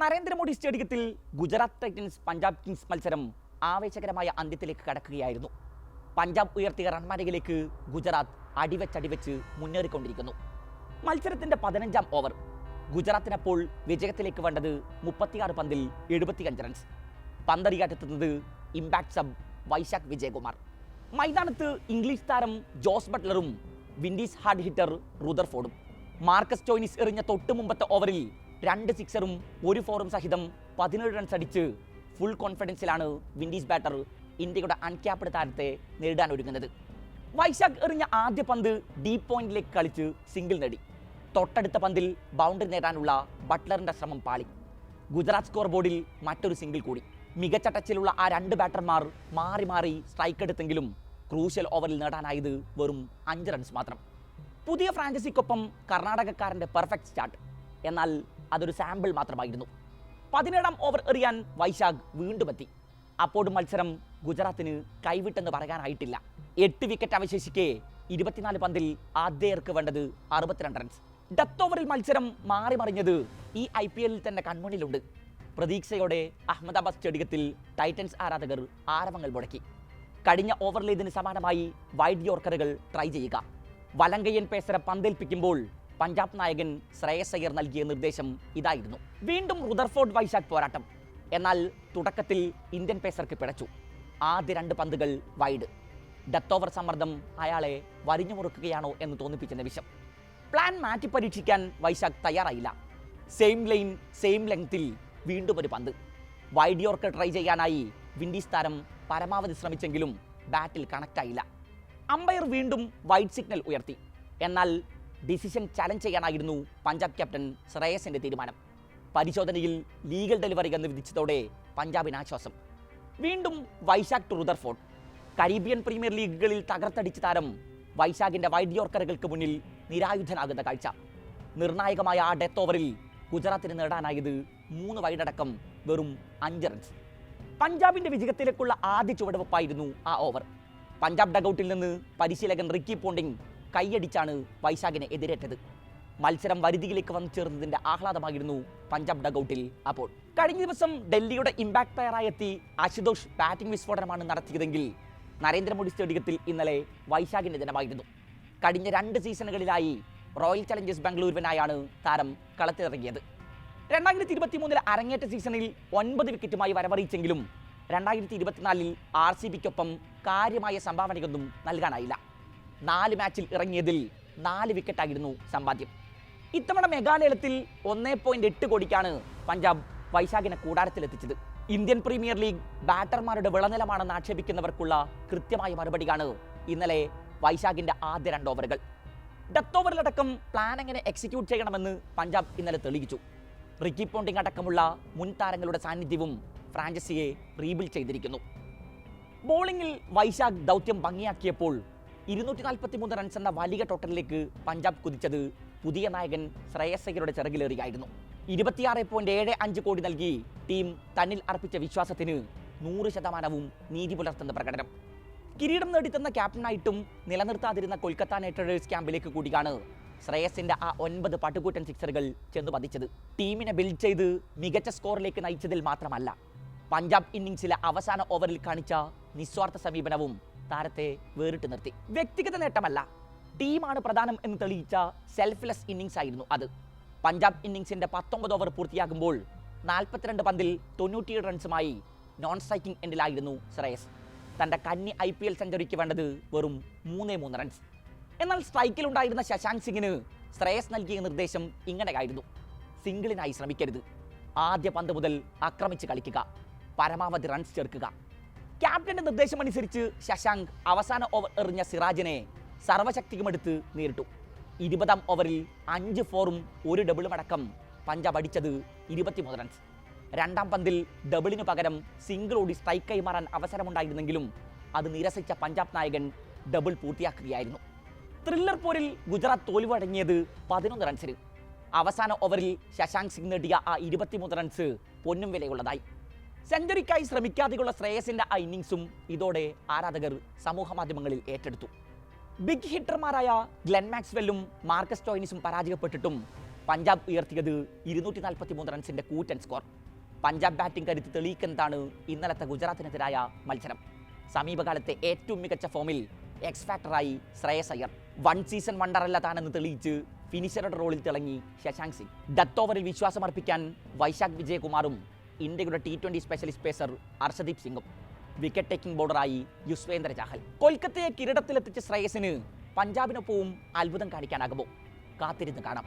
നരേന്ദ്രമോദി സ്റ്റേഡിയത്തിൽ Gujarat Titans Punjab Kings മത്സരം ആവേശകരമായ അന്ത്യത്തിലേക്ക് കടക്കുകയായിരുന്നു. പഞ്ചാബ് ഉയർത്തിയ റൺമാരയിലേക്ക് ഗുജറാത്ത് അടിവച്ചടിവെച്ച് മുന്നേറിക്കൊണ്ടിരിക്കുന്നു. മത്സരത്തിന്റെ പതിനഞ്ചാം ഓവർ. ഗുജറാത്തിനപ്പോൾ വിജയത്തിലേക്ക് വേണ്ടത് മുപ്പത്തിയാറ് പന്തിൽ എഴുപത്തിയഞ്ച് റൺസ് പന്തറിയാട്ടെത്തുന്നത് ഇമ്പാക്ട് സബ് വൈശാഖ് വിജയകുമാർ. മൈതാനത്ത് ഇംഗ്ലീഷ് താരം ജോസ് ബട്ട്ലറും വിൻഡീസ് ഹാർഡ് ഹിറ്റർ റുദർഫോർഡും. മാർക്കസ് ചോയ്നിസ് എറിഞ്ഞ തൊട്ട് മുമ്പത്തെ ഓവറിൽ രണ്ട് സിക്സറും ഒരു ഫോറും സഹിതം പതിനേഴ് റൺസ് അടിച്ച് ഫുൾ കോൺഫിഡൻസിലാണ് വിൻഡീസ് ബാറ്റർ ഇന്ത്യയുടെ അൺക്യാപ്ഡ് താരത്തെ നേരിടാൻ ഒരുങ്ങുന്നത്. വൈശാഖ് എറിഞ്ഞ ആദ്യ പന്ത് ഡീപ് പോയിന്റിലേക്ക് കളിച്ച് സിംഗിൾ നേടി. തൊട്ടടുത്ത പന്തിൽ ബൗണ്ടറി നേടാനുള്ള ബട്ട്ലറിന്റെ ശ്രമം പാളി. ഗുജറാത്ത് സ്കോർ ബോർഡിൽ മറ്റൊരു സിംഗിൾ കൂടി. മികച്ച ടച്ചിലുള്ള ആ രണ്ട് ബാറ്റർമാർ മാറി മാറി സ്ട്രൈക്ക് എടുത്തെങ്കിലും ക്രൂഷ്യൽ ഓവറിൽ നേടാനായത് വെറും അഞ്ച് റൺസ് മാത്രം. പുതിയ ഫ്രാഞ്ചൈസിക്കൊപ്പം കർണാടകക്കാരന്റെ പെർഫെക്റ്റ് സ്റ്റാർട്ട് എന്നാൽ അതൊരു സാമ്പിൾ മാത്രമായിരുന്നു. പതിനേഴാം ഓവർ എറിയാൻ വൈശാഖ് വീണ്ടും എത്തി. അപ്പോഴും മത്സരം ഗുജറാത്തിന് കൈവിട്ടെന്ന് പറയാനായിട്ടില്ല. എട്ട് വിക്കറ്റ് അവശേഷിക്കെ ഇരുപത്തിനാല് പന്തിൽ ആദ്യർക്ക് വേണ്ടത് അറുപത്തിരണ്ട് റൺസ് ഡെത്ത് ഓവറിൽ മത്സരം മാറി മറിഞ്ഞത് ഈ ഐ പി എല്ലിൽ തന്നെ കൺമുന്നിലുണ്ട്. പ്രതീക്ഷയോടെ അഹമ്മദാബാദ് സ്റ്റേഡിയത്തിൽ ടൈറ്റൻസ് ആരാധകർ ആരവങ്ങൾ മുടക്കി കഴിഞ്ഞ ഓവറിലേതിന് സമാനമായി വൈഡ് യോർക്കറുകൾ ട്രൈ ചെയ്യുക. വലങ്കയ്യൻ പേസറെ പന്തേൽപ്പിക്കുമ്പോൾ പഞ്ചാബ് നായകൻ ശ്രേയസ് അയ്യർ നൽകിയ നിർദ്ദേശം ഇതായിരുന്നു. വീണ്ടും റുദർഫോർഡ് വൈശാഖ് പോരാട്ടം. എന്നാൽ തുടക്കത്തിൽ ഇന്ത്യൻ പേസർക്ക് പിടച്ചു ആദ്യ രണ്ട് പന്തുകൾ വൈഡ്. ഡെത്ത് ഓവർ സമ്മർദ്ദം അയാളെ വരിഞ്ഞു മുറുക്കുകയാണോ എന്ന് തോന്നിപ്പിച്ച നിമിഷം പ്ലാൻ മാറ്റി പരീക്ഷിക്കാൻ വൈശാഖ് തയ്യാറായില്ല. സെയിം ലൈൻ സെയിം ലെങ്തിൽ വീണ്ടും ഒരു പന്ത്. വൈഡ് യോർക്ക് ട്രൈ ചെയ്യാനായി വിൻഡീസ് താരം പരമാവധി ശ്രമിച്ചെങ്കിലും ബാറ്റിൽ കണക്റ്റായില്ല. അമ്പയർ വീണ്ടും വൈഡ് സിഗ്നൽ ഉയർത്തി. എന്നാൽ ഡിസിഷൻ ചലഞ്ച് ചെയ്യാനായിരുന്നു പഞ്ചാബ് ക്യാപ്റ്റൻ ശ്രേയസിന്റെ തീരുമാനം. പരിശോധനയിൽ ലീഗൽ ഡെലിവറി എന്ന് വിധിച്ചതോടെ പഞ്ചാബിന് ആശ്വാസം. വീണ്ടും Vyshak to Rutherford. Caribbean premier ലീഗുകളിൽ തകർത്തടിച്ച താരം വൈശാഖിന്റെ വൈഡ് യോർക്കറുകൾക്ക് മുന്നിൽ നിരായുധനാകുന്ന കാഴ്ച. നിർണായകമായ ആ ഡെത്ത് ഓവറിൽ ഗുജറാത്തിന് നേടാനായത് മൂന്ന് വൈഡടക്കം വെറും അഞ്ച് റൺസ് പഞ്ചാബിന്റെ വിജയത്തിലേക്കുള്ള ആദ്യ ചുവടുവെപ്പായിരുന്നു ആ ഓവർ പഞ്ചാബ് ഡഗൌട്ടിൽ നിന്ന് പരിശീലകൻ റിക്കി പോണ്ടിങ് കൈയടിച്ചാണ് വൈശാഖിനെ എതിരേറ്റത്. മത്സരം വരുതിയിലേക്ക് വന്നു ചേർന്നതിന്റെ ആഹ്ലാദമായിരുന്നു പഞ്ചാബ് ഡഗൌട്ടിൽ അപ്പോൾ കഴിഞ്ഞ ദിവസം ഡൽഹിയുടെ ഇമ്പാക്ട് പ്ലെയറായി എത്തി അശുതോഷ് ബാറ്റിംഗ് വിസ്ഫോടനമാണ് നടത്തിയതെങ്കിൽ നരേന്ദ്രമോദി സ്റ്റേഡിയത്തിൽ ഇന്നലെ വൈശാഖിന്റെ ദിനമായിരുന്നു. കഴിഞ്ഞ രണ്ട് സീസണുകളിലായി റോയൽ ചലഞ്ചേഴ്സ് ബാംഗ്ലൂരുവിനായാണ് താരം കളത്തിലിറങ്ങിയത്. രണ്ടായിരത്തി ഇരുപത്തി മൂന്നിൽ അരങ്ങേറ്റ സീസണിൽ ഒൻപത് വിക്കറ്റുമായി വരവറിയിച്ചെങ്കിലും രണ്ടായിരത്തി ഇരുപത്തിനാലിൽ ആർ സി ബിക്കൊപ്പം കാര്യമായ സംഭാവനയൊന്നും നൽകാനായില്ല. നാല് മാച്ചിൽ ഇറങ്ങിയതിൽ നാല് വിക്കറ്റായിരുന്നു സമ്പാദ്യം. ഇത്തവണ മെഗാലയത്തിൽ ഒന്നേ പോയിന്റ് എട്ട് കോടിക്കാണ് പഞ്ചാബ് വൈശാഖിനെ കൂടാരത്തിലെത്തിച്ചത് ഇന്ത്യൻ പ്രീമിയർ ലീഗ് ബാറ്റർമാരുടെ വിളനിലമാണെന്ന് ആക്ഷേപിക്കുന്നവർക്കുള്ള കൃത്യമായ മറുപടിയാണ് ഇന്നലെ വൈശാഖിന്റെ ആദ്യ രണ്ട് ഓവറുകൾ ഡെത്ത് ഓവറിലടക്കം പ്ലാൻ എങ്ങനെ എക്സിക്യൂട്ട് ചെയ്യണമെന്ന് പഞ്ചാബ് ഇന്നലെ തെളിയിച്ചു. റിക്കി പോണ്ടിങ് അടക്കമുള്ള മുൻ താരങ്ങളുടെ സാന്നിധ്യവും ഫ്രാഞ്ചസിയെ റീബിൽഡ് ചെയ്തിരിക്കുന്നു. ബോളിംഗിൽ വൈശാഖ് ദൗത്യം ഭംഗിയാക്കിയപ്പോൾ ഇരുന്നൂറ്റി നാൽപ്പത്തി മൂന്ന് റൺസ് എന്ന വലിയ ടോട്ടലിലേക്ക് പഞ്ചാബ് കുതിച്ചത് പുതിയ നായകൻ ശ്രേയസ് അയ്യരുടെ ചിറകിലേറിയായിരുന്നു. ഇരുപത്തിയാറ് പോയിന്റ് ഏഴ് അഞ്ച് കോടി നൽകി ടീം തന്നിൽ അർപ്പിച്ച വിശ്വാസത്തിന് നൂറ് ശതമാനവും നീതി പുലർത്തുന്ന പ്രകടനം. കിരീടം നേടിത്തന്ന ക്യാപ്റ്റനായിട്ടും നിലനിർത്താതിരുന്ന കൊൽക്കത്ത നൈറ്റ് റൈഡേഴ്സ് ക്യാമ്പിലേക്ക് കൂടിയാണ് ശ്രേയസിന്റെ ആ ഒൻപത് പട്ടുകൂറ്റൻ സിക്സറുകൾ ചെന്ന് പതിച്ചത്. ടീമിനെ ബിൽഡ് ചെയ്ത് മികച്ച സ്കോറിലേക്ക് നയിച്ചതിൽ മാത്രമല്ല പഞ്ചാബ് ഇന്നിംഗ്സിലെ അവസാന ഓവറിൽ കാണിച്ച നിസ്വാർത്ഥ സമീപനവും താരത്തെ വേറിട്ട് നിർത്തി. വ്യക്തിഗത നേട്ടമല്ല. ടീമാണ് പ്രധാനം എന്ന് തെളിയിച്ച സെൽഫ്ലെസ് ഇന്നിങ്സ് ആയിരുന്നു അത്. പഞ്ചാബ് ഇന്നിങ്സിന്റെ പത്തൊമ്പത് ഓവർ പൂർത്തിയാകുമ്പോൾ നാൽപ്പത്തിരണ്ട് പന്തിൽ തൊണ്ണൂറ്റിയേഴ് റൺസുമായി നോൺ സ്ട്രൈക്കിംഗ് എൻഡിലായിരുന്നു ശ്രേയസ് തന്റെ കന്നി ഐ പി എൽ സെഞ്ചുറിക്ക് വേണ്ടത് വെറും മൂന്നേ മൂന്ന് റൺസ് എന്നാൽ സ്ട്രൈക്കിലുണ്ടായിരുന്ന ശശാങ്ക് സിംഗിന് ശ്രേയസ് നൽകിയ നിർദ്ദേശം ഇങ്ങനെയായിരുന്നു. സിംഗിളിനായി ശ്രമിക്കരുത്. ആദ്യ പന്ത് മുതൽ ആക്രമിച്ച് കളിക്കുക. പരമാവധി റൺസ് ചേർക്കുക ക്യാപ്റ്റന്റെ നിർദ്ദേശമനുസരിച്ച് ശശാങ്ക് അവസാന ഓവർ എറിഞ്ഞ സിറാജിനെ സർവശക്തിക്കുമെടുത്ത് നേരിട്ടു. ഇരുപതാം ഓവറിൽ അഞ്ച് ഫോറും ഒരു ഡബിളും അടക്കം പഞ്ചാബ് അടിച്ചത് ഇരുപത്തിമൂന്ന് റൺസ് രണ്ടാം പന്തിൽ ഡബിളിനു പകരം സിംഗിൾ ഓടി സ്ട്രൈക്ക് കൈമാറാൻ അവസരമുണ്ടായിരുന്നെങ്കിലും അത് നിരസിച്ച പഞ്ചാബ് നായകൻ ഡബിൾ പൂർത്തിയാക്കുകയായിരുന്നു. ത്രില്ലർ പോരിൽ ഗുജറാത്ത് തോൽവടങ്ങിയത് പതിനൊന്ന് റൺസിന് അവസാന ഓവറിൽ ശശാങ്ക് സിംഗ് നേടിയ ആ ഇരുപത്തിമൂന്ന് റൺസ് പൊന്നും വിലയുള്ളതായി. സെഞ്ചുറിക്കായി ശ്രമിക്കാതെയുള്ള ശ്രേയസിന്റെ ആ ഇന്നിങ്സും ഇതോടെ ആരാധകർ സമൂഹ മാധ്യമങ്ങളിൽ ഏറ്റെടുത്തു. ബിഗ് ഹിറ്റർമാരായ ഗ്ലെൻ മാക്സ്വെല്ലും മാർക്കസ് ടോയിനിസും പരാജയപ്പെട്ടിട്ടും പഞ്ചാബ് ഉയർത്തിയത് ഇരുന്നൂറ്റി നാൽപ്പത്തി മൂന്ന് റൺസിന്റെ കൂറ്റൻ സ്കോർ. പഞ്ചാബ് ബാറ്റിംഗ് കരുത്ത് തെളിയിക്കുന്നതാണ് ഇന്നലത്തെ ഗുജറാത്തിനെതിരായ മത്സരം? സമീപകാലത്തെ ഏറ്റവും മികച്ച ഫോമിൽ എക്സ് ഫാക്ടറായി ശ്രേയസ് അയ്യർ. വൺ സീസൺ വണ്ടറല്ല താനെന്ന് തെളിയിച്ച് ഫിനിഷറുടെ റോളിൽ തിളങ്ങി ശശാങ്ക് സിംഗ്. ഡത്ത് ഓവറിൽ വിശ്വാസമർപ്പിക്കാൻ വൈശാഖ് വിജയകുമാറും ഇന്ത്യയുടെ T twenty specialist pacer Arshdeep സിംഗും വിക്കറ്റ് ടേക്കിംഗ് ബോളറായി യുസ്വേന്ദ്ര ചാഹൽ. കൊൽക്കത്തയെ കിരീടത്തിലെത്തിച്ച ശ്രേയസിന് പഞ്ചാബിനൊപ്പവും അത്ഭുതം കാണിക്കാനാകുമോ? കാത്തിരുന്ന് കാണാം.